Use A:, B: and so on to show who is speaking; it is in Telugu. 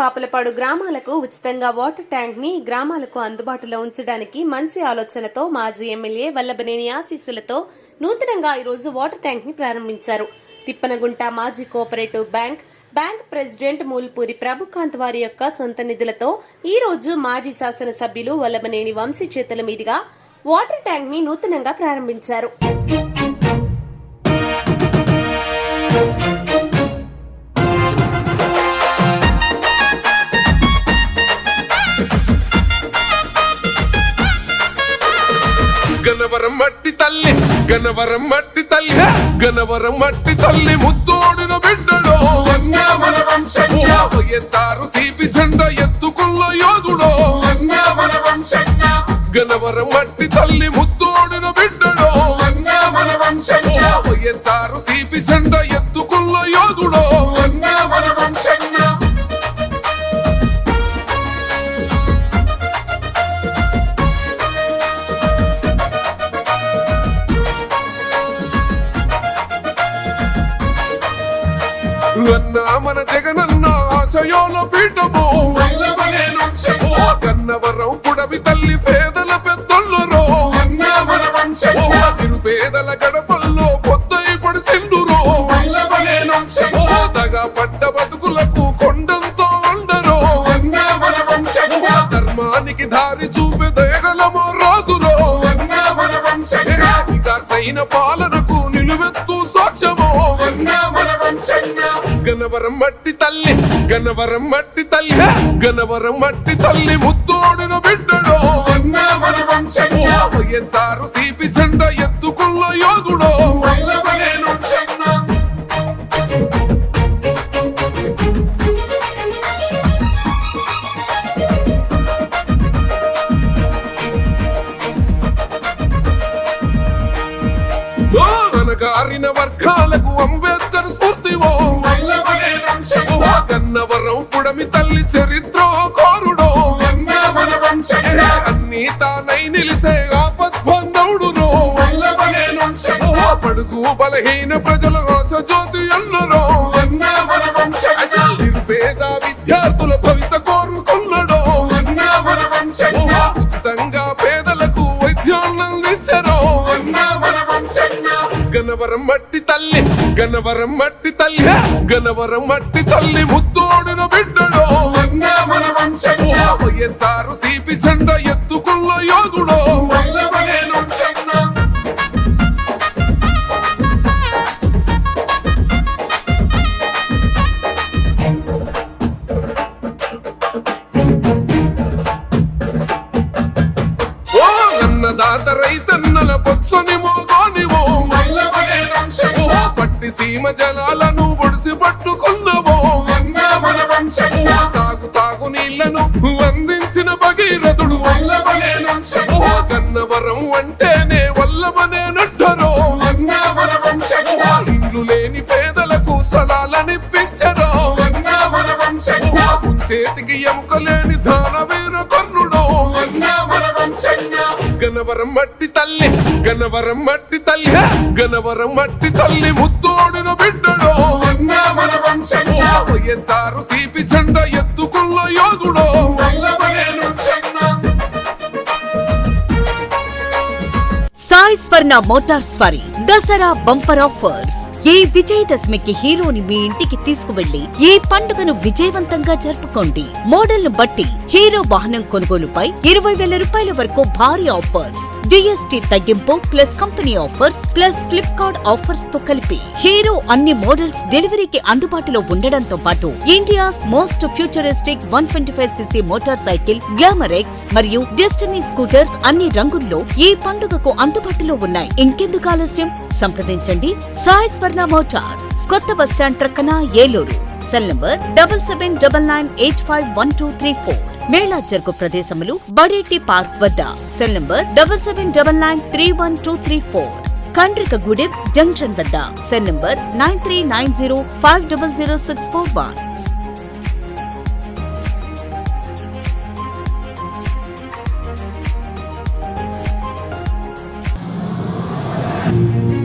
A: బాపులపాడు గ్రామాలకు ఉచితంగా వాటర్ ట్యాంక్ని గ్రామాలకు అందుబాటులో ఉంచడానికి మంచి ఆలోచనతో మాజీ ఎమ్మెల్యే వల్లభనేని ఆశీస్సులతో నూతనంగా ఈరోజు వాటర్ ట్యాంక్ని ప్రారంభించారు. తిప్పనగుంట మాజీ cooperative bank bank president Mulpuri Prabhukanth వారి యొక్క సొంత నిధులతో ఈ రోజు మాజీ శాసనసభ్యులు వల్లభనేని వంశీ చేతుల మీదుగా వాటర్ ట్యాంక్ని నూతనంగా ప్రారంభించారు.
B: గనవరం మట్టి తల్లి! గనవరం మట్టి తల్లి ముద్దోడిన బిడ్డడో. వైఎస్ఆర్ సిపి జెండా ఎత్తుకున్న యోధుడో. గనవరం మట్టి తల్లి ముద్దోడిన బిడ్డడో. వైఎస్ఆర్ సిపి జెండా ఎత్తుకున్న యోధుడో.
C: అన్నా మన
B: జగనన్న ఆశయోల పీఠము. గన్నవరం పుడవి తల్లి పేదల పెద్దొల్లరో. నిరుపేదల గడపల్లో కొత్త ఇప్పుడు సిండురో. దగా పడ్డ బతుకులకు కొండంతో ఉండరో ధర్మానికి దారి చూపే దయగలమో రాజురో. సైన పాలనకు నిలువెత్తు సాక్ష్యమో.
C: మన వంశజ్ఞ
B: గనవరం మట్టి తల్లి గనవరం మట్టి తల్లి గనవరం మట్టి తల్లి ముద్దోడిన బిడ్డడో వైఎస్ఆర్ సిపి జెండా ఎత్తుకున్న యోగుడో అనగారిన వర్గాలకు అంబేద్కర్ గన్నవరం పుడమి తల్లి చరిత్ర కోరుడో.
C: అన్నా
B: తానై నిలిసే
C: వంశజ్ఞ
B: పడుగు బలహీన ప్రజల ఆశ జ్యోతి
C: వంశజ్ఞ
B: నిరుపేద విద్యార్థుల భవిత కోరుకున్నడో. ఉచితంగా పేదలకు వైద్యాన్ని అందించరో.
C: అన్నా మన వంశజ్ఞ
B: గనవరం మట్టి తల్లి గనవరం మట్టి తల్లి! గనవరం మట్టి తల్లి ముద్దోడిన బిడ్డడో.
C: మన
B: వైఎస్ఆర్ సిపి జెండా ఎత్తుకున్న ఓ అన్నదాత రైతన్నల పొచ్చని పట్టి సీమ జనాలను ఒడిసి పట్టుకున్నవో.
C: మన వంశజ్ఞ
B: తాగు తాగు నీళ్ళను అందించిన భగీరథుడు. గన్నవరం అంటేనే వల్లమనే నడ్డరో
C: అన్నా మన వంశజ్ఞ
B: ఇండ్లు లేని పేదలకు స్థలాలనిప్పించరో చేతికి ఎముక గనవరం మట్టి తల్లి గనవరం మట్టి తల్లి! గనవరం మట్టి తల్లి ముద్దోడిన బిడ్డడో.
C: అన్నా మన వంశజ్ఞ
B: వైఎస్ఆర్ సిపి జెండా ఎత్తుకున్న
C: వంశజ్ఞ
D: సాయి స్వర్ణ మోటార్స్ వారి దసరా బంపర్ ఆఫర్స్. ఈ విజయదశమికి హీరోని మీ ఇంటికి తీసుకువెళ్ళి ఈ పండుగను విజయవంతంగా జరుపుకోండి. మోడల్ను బట్టి హీరో వాహనం కొనుగోలుపై ఇరవై వేల రూపాయల వరకు భారీ ఆఫర్స్. జిఎస్టి తగ్గింపు plus company offers plus Flipkart ఆఫర్స్తో కలిపి హీరో అన్ని మోడల్స్ డెలివరీకి అందుబాటులో ఉండడంతో పాటు India's most futuristic one twenty five CC motorcycle Glamour X మరియు డెస్టినీ స్కూటర్స్ అన్ని రంగుల్లో ఈ పండుగకు అందుబాటులో ఉన్నాయి. ఇంకెందుకు ఆలస్యం? సంప్రదించండి. సాయి స్వర్ణ మోటార్స్ కొత్త బస్టాండ్ ప్రక్కన Eluru. Cell number double seven double nine eight five one two three four Mela జరుగు ప్రదేశములు బడేటి పార్క్ వద్ద. Cell number double seven double nine three one two three four. Kandrikagudem junction వద్ద. Cell number nine three nine zero five double zero six four one.
C: Shri